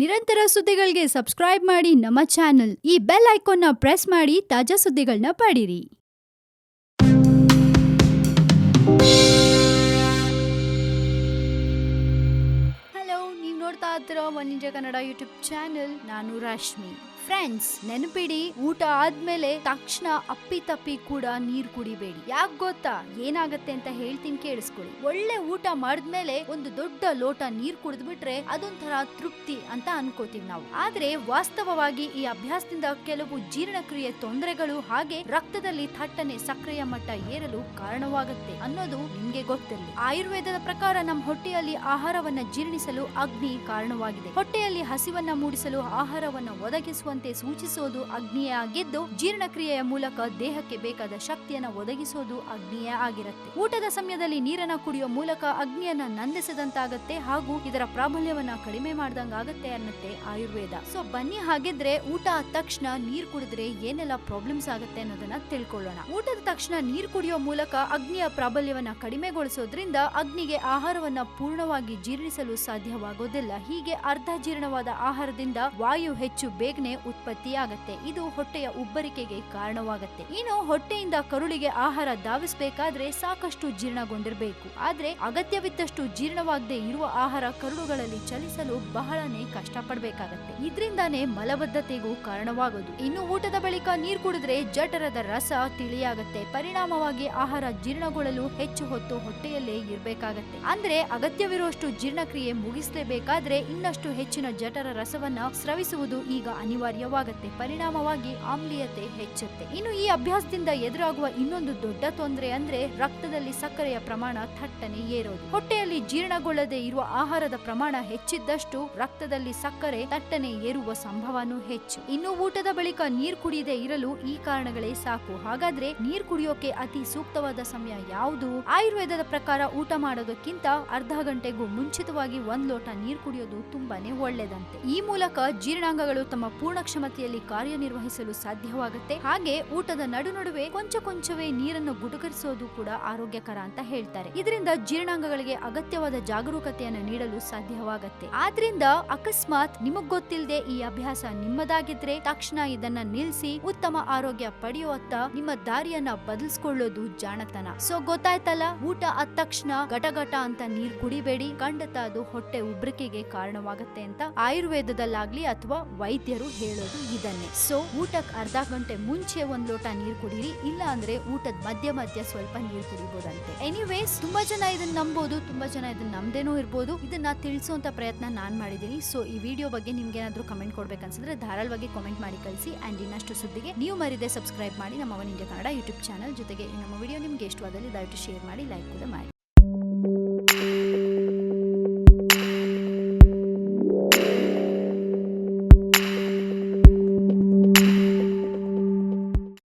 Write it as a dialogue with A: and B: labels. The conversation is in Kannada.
A: ನಿರಂತರ ಸುದ್ದಿಗಳಿಗೆ ಸಬ್ಸ್ಕ್ರೈಬ್ ಮಾಡಿ ನಮ್ಮ ಚಾನೆಲ್ ಈ ಬೆಲ್ ಐಕಾನ್ನ ಪ್ರೆಸ್ ಮಾಡಿ ತಾಜಾ ಸುದ್ದಿಗಳನ್ನ ಪಡೀರಿ. ಹಲೋ ನೀವು ನೋಡ್ತಾ ಇದ್ದೀರಾ One India Kannada YouTube channel. ನಾನು ರಾಶ್ಮಿ. ಫ್ರೆಂಡ್ಸ್ ನೆನಪಿಡಿ, ಊಟ ಆದ್ಮೇಲೆ ತಕ್ಷಣ ಅಪ್ಪಿ ತಪ್ಪಿ ಕೂಡ ನೀರ್ ಕುಡಿಬೇಡಿ. ಯಾಕೆ ಗೊತ್ತಾ? ಏನಾಗತ್ತೆ ಅಂತ ಹೇಳ್ತೀನಿ ಕೇಳಿಸ್ಕೊಳ್ಳಿ. ಒಳ್ಳೆ ಊಟ ಮಾಡಿದ್ಮೇಲೆ ಒಂದು ದೊಡ್ಡ ಲೋಟ ನೀರ್ ಕುಡಿದ್ಬಿಟ್ರೆ ಅದೊಂಥರ ತೃಪ್ತಿ ಅಂತ ಅನ್ಕೋತೀವಿ ನಾವು. ಆದ್ರೆ ವಾಸ್ತವವಾಗಿ ಈ ಅಭ್ಯಾಸದಿಂದ ಕೆಲವು ಜೀರ್ಣಕ್ರಿಯೆ ತೊಂದರೆಗಳು ಹಾಗೆ ರಕ್ತದಲ್ಲಿ ಥಟ್ಟನೆ ಸಕ್ರಿಯ ಮಟ್ಟ ಏರಲು ಕಾರಣವಾಗುತ್ತೆ ಅನ್ನೋದು ನಿಮ್ಗೆ ಗೊತ್ತಿರಲಿ. ಆಯುರ್ವೇದದ ಪ್ರಕಾರ ನಮ್ಮ ಹೊಟ್ಟೆಯಲ್ಲಿ ಆಹಾರವನ್ನ ಜೀರ್ಣಿಸಲು ಅಗ್ನಿ ಕಾರಣವಾಗಿದೆ. ಹೊಟ್ಟೆಯಲ್ಲಿ ಹಸಿವನ್ನ ಮೂಡಿಸಲು ಆಹಾರವನ್ನ ಒದಗಿಸುವಂತೆ ಸೂಚಿಸೋದು ಅಗ್ನಿಯೇ ಆಗಿದ್ದು, ಜೀರ್ಣಕ್ರಿಯೆಯ ಮೂಲಕ ದೇಹಕ್ಕೆ ಬೇಕಾದ ಶಕ್ತಿಯನ್ನು ಒದಗಿಸೋದು ಅಗ್ನಿಯೇ ಆಗಿರುತ್ತೆ. ಊಟದ ಸಮಯದಲ್ಲಿ ನೀರನ್ನ ಕುಡಿಯೋ ಮೂಲಕ ಅಗ್ನಿಯನ್ನ ನಂದಿಸದಂತಾಗತ್ತೆ ಹಾಗೂ ಇದರ ಪ್ರಾಬಲ್ಯವನ್ನ ಕಡಿಮೆ ಮಾಡ್ದಂಗಾಗತ್ತೆ ಅನ್ನತ್ತೆ ಆಯುರ್ವೇದ. ಸೊ ಬನ್ನಿ ಹಾಗಿದ್ರೆ ಊಟ ಆದ ತಕ್ಷಣ ನೀರ್ ಕುಡಿದ್ರೆ ಏನೆಲ್ಲ ಪ್ರಾಬ್ಲಮ್ಸ್ ಆಗುತ್ತೆ ಅನ್ನೋದನ್ನ ತಿಳ್ಕೊಳ್ಳೋಣ. ಊಟದ ತಕ್ಷಣ ನೀರ್ ಕುಡಿಯೋ ಮೂಲಕ ಅಗ್ನಿಯ ಪ್ರಾಬಲ್ಯವನ್ನ ಕಡಿಮೆಗೊಳಿಸೋದ್ರಿಂದ ಅಗ್ನಿಗೆ ಆಹಾರವನ್ನ ಪೂರ್ಣವಾಗಿ ಜೀರ್ಣಿಸಲು ಸಾಧ್ಯವಾಗೋದಿಲ್ಲ. ಹೀಗೆ ಅರ್ಧ ಜೀರ್ಣವಾದ ಆಹಾರದಿಂದ ವಾಯು ಹೆಚ್ಚು ಬೇಗನೆ ಉತ್ಪತ್ತಿಯಾಗತ್ತೆ. ಇದು ಹೊಟ್ಟೆಯ ಉಬ್ಬರಿಕೆಗೆ ಕಾರಣವಾಗತ್ತೆ. ಇನ್ನು ಹೊಟ್ಟೆಯಿಂದ ಕರುಳಿಗೆ ಆಹಾರ ಧಾವಿಸಬೇಕಾದ್ರೆ ಸಾಕಷ್ಟು ಜೀರ್ಣಗೊಂಡಿರಬೇಕು. ಆದ್ರೆ ಅಗತ್ಯವಿದ್ದಷ್ಟು ಜೀರ್ಣವಾಗದೆ ಇರುವ ಆಹಾರ ಕರುಳುಗಳಲ್ಲಿ ಚಲಿಸಲು ಬಹಳನೇ ಕಷ್ಟಪಡ್ಬೇಕಾಗತ್ತೆ. ಇದರಿಂದಾನೇ ಮಲಬದ್ಧತೆಗೂ ಕಾರಣವಾಗೋದು. ಇನ್ನು ಊಟದ ಬಳಿಕ ನೀರು ಕುಡಿದ್ರೆ ಜಠರದ ರಸ ತಿಳಿಯಾಗತ್ತೆ. ಪರಿಣಾಮವಾಗಿ ಆಹಾರ ಜೀರ್ಣಗೊಳ್ಳಲು ಹೆಚ್ಚು ಹೊತ್ತು ಹೊಟ್ಟೆಯಲ್ಲೇ ಇರಬೇಕಾಗತ್ತೆ. ಅಂದ್ರೆ ಅಗತ್ಯವಿರುವಷ್ಟು ಜೀರ್ಣಕ್ರಿಯೆ ಮುಗಿಸಲೇಬೇಕಾದ್ರೆ ಇನ್ನಷ್ಟು ಹೆಚ್ಚಿನ ಜಠರ ರಸವನ್ನ ಸ್ರವಿಸುವುದು ಈಗ ಅನಿವಾರ್ಯವಾಗತ್ತೆ ಪರಿಣಾಮವಾಗಿ ಆಮ್ಲೀಯತೆ ಹೆಚ್ಚುತ್ತೆ. ಇನ್ನು ಈ ಅಭ್ಯಾಸದಿಂದ ಎದುರಾಗುವ ಇನ್ನೊಂದು ದೊಡ್ಡ ತೊಂದರೆ ಅಂದ್ರೆ ರಕ್ತದಲ್ಲಿ ಸಕ್ಕರೆಯ ಪ್ರಮಾಣ ಥಟ್ಟನೆ ಏರೋದು. ಹೊಟ್ಟೆಯಲ್ಲಿ ಜೀರ್ಣಗೊಳ್ಳದೆ ಇರುವ ಆಹಾರದ ಪ್ರಮಾಣ ಹೆಚ್ಚಿದ್ದಷ್ಟು ರಕ್ತದಲ್ಲಿ ಸಕ್ಕರೆ ತಟ್ಟನೆ ಏರುವ ಸಂಭವನೂ ಹೆಚ್ಚು. ಇನ್ನು ಊಟದ ಬಳಿಕ ನೀರ್ ಕುಡಿಯದೆ ಇರಲು ಈ ಕಾರಣಗಳೇ ಸಾಕು. ಹಾಗಾದ್ರೆ ನೀರ್ ಕುಡಿಯೋಕೆ ಅತಿ ಸೂಕ್ತವಾದ ಸಮಯ ಯಾವುದು? ಆಯುರ್ವೇದದ ಪ್ರಕಾರ ಊಟ ಮಾಡೋದಕ್ಕಿಂತ ಅರ್ಧ ಗಂಟೆಗೂ ಮುಂಚಿತವಾಗಿ ಒಂದ್ ಲೋಟ ನೀರ್ ಕುಡಿಯೋದು ತುಂಬಾನೇ ಒಳ್ಳೆದಂತೆ. ಈ ಮೂಲಕ ಜೀರ್ಣಾಂಗಗಳು ತಮ್ಮ ಪೂರ್ಣ ಕ್ಷಮತೆಯಲ್ಲಿ ಕಾರ್ಯನಿರ್ವಹಿಸಲು ಸಾಧ್ಯವಾಗುತ್ತೆ. ಹಾಗೆ ಊಟದ ನಡು ನಡುವೆ ಕೊಂಚ ಕೊಂಚವೇ ನೀರನ್ನು ಗುಟುಕರಿಸೋದು ಕೂಡ ಆರೋಗ್ಯಕರ ಅಂತ ಹೇಳ್ತಾರೆ. ಇದರಿಂದ ಜೀರ್ಣಾಂಗಗಳಿಗೆ ಅಗತ್ಯವಾದ ಜಾಗರೂಕತೆಯನ್ನು ನೀಡಲು ಸಾಧ್ಯವಾಗುತ್ತೆ. ಆದ್ರಿಂದ ಅಕಸ್ಮಾತ್ ನಿಮಗ್ ಗೊತ್ತಿಲ್ಲದೆ ಈ ಅಭ್ಯಾಸ ನಿಮ್ಮದಾಗಿದ್ರೆ ತಕ್ಷಣ ಇದನ್ನ ನಿಲ್ಸಿ ಉತ್ತಮ ಆರೋಗ್ಯ ಪಡೆಯುವತ್ತ ನಿಮ್ಮ ದಾರಿಯನ್ನ ಬದಲಿಸ್ಕೊಳ್ಳೋದು ಜಾಣತನ. ಸೊ ಗೊತ್ತಾಯ್ತಲ್ಲ, ಊಟ ಆದ ತಕ್ಷಣ ಘಟಘಟ ಅಂತ ನೀರ್ ಕುಡಿಬೇಡಿ ಖಂಡಿತ ಅದು ಹೊಟ್ಟೆ ಉಬ್ರಿಕೆಗೆ ಕಾರಣವಾಗುತ್ತೆ ಅಂತ ಆಯುರ್ವೇದದಲ್ಲಾಗ್ಲಿ ಅಥವಾ ವೈದ್ಯರು ಹೇಳೋದು ಇದನ್ನೇ. ಸೊ ಊಟಕ್ಕೆ ಅರ್ಧ ಗಂಟೆ ಮುಂಚೆ ಒಂದ್ ಲೋಟ ನೀರ್ ಕುಡೀರಿ, ಇಲ್ಲ ಅಂದ್ರೆ ಊಟದ ಮಧ್ಯ ಮಧ್ಯ ಸ್ವಲ್ಪ ನೀರ್ ಕುಡಿಬಹುದಂತೆ ಎನಿವೇಸ್ ತುಂಬಾ ಜನ ಇದನ್ನ ನಂಬೋದು, ತುಂಬಾ ಜನ ಇದನ್ನ ನಮ್ದೇನೂ ಇರ್ಬೋದು. ಇದನ್ನ ತಿಳಿಸುವಂತ ಪ್ರಯತ್ನ ನಾನ್ ಮಾಡಿದೀನಿ ಸೊ ಈ ವಿಡಿಯೋ ಬಗ್ಗೆ ನಿಮ್ಗೆ ಏನಾದ್ರೂ ಕಮೆಂಟ್ ಕೊಡ್ಬೇಕನ್ಸಿದ್ರೆ ಧಾರಾಳವಾಗಿ ಕಾಮೆಂಟ್ ಮಾಡಿ ಕಳಿಸಿ. ಅಂಡ್ ಇನ್ನಷ್ಟು ಸುದ್ದಿಗೆ ನೀವು ಮರಿದೆ ಸಬ್ಸ್ಕ್ರೈಬ್ ಮಾಡಿ ನಮ್ಮ One India Kannada YouTube channel ಜೊತೆಗೆ ನಮ್ಮ ವಿಡಿಯೋ ನಿಮ್ಗೆ ಇಷ್ಟವಾದಲ್ಲಿ ದಯವಿಟ್ಟು ಶೇರ್ ಮಾಡಿ ಲೈಕ್ ಕೂಡ ಮಾಡಿ.